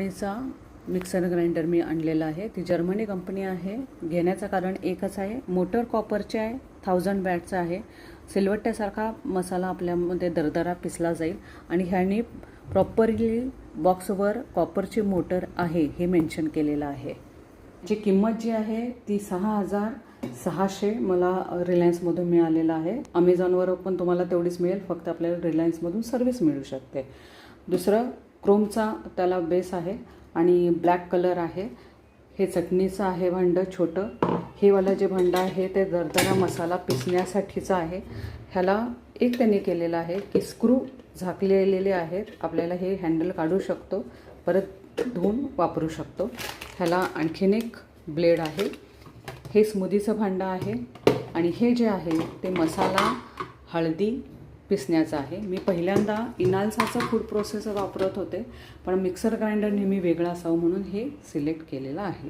कंपनीचा mixer grinder मी आणलेला आहे. ती जर्मनी कंपनी आहे. घेण्याचं कारण एकच आहे. मोटर कॉपरचे आहे. थाउजंड बॅटचा आहे. सिलवट्ट्यासारखा मसाला आपल्यामध्ये दरदरा पिसला जाईल आणि ह्यानी प्रॉपरली बॉक्सवर कॉपरची मोटर आहे हे मेन्शन केलेलं आहे. जी किंमत जी आहे ती सहा हजार सहाशे मला रिलायन्समधून मिळालेलं आहे. अमेझॉनवर पण तुम्हाला तेवढीच मिळेल. फक्त आपल्याला रिलायन्समधून सर्व्हिस मिळू शकते. दुसरं क्रोमचा त्याला बेस आहे आणि ब्लॅक कलर आहे. हे चटणीचं आहे भांडं छोटं. हेवालं जे भांडं आहे ते दरदरा मसाला पिसण्यासाठीचं आहे. ह्याला एक त्यांनी केलेलं आहे की स्क्रू झाकलेले आहेत. आपल्याला हे हँडल काढू शकतो परत धुवून वापरू शकतो. ह्याला आणखीन एक ब्लेड आहे. हे स्मूदीचं भांडं आहे आणि हे जे आहे ते मसाला हळदी पिसण्याचं आहे. मी पहिल्यांदा इनाल्साचं फूड प्रोसेसर वापरत होते पण मिक्सर ग्राइंडर नेहमी वेगळा असावं म्हणून हे सिलेक्ट केलेलं आहे.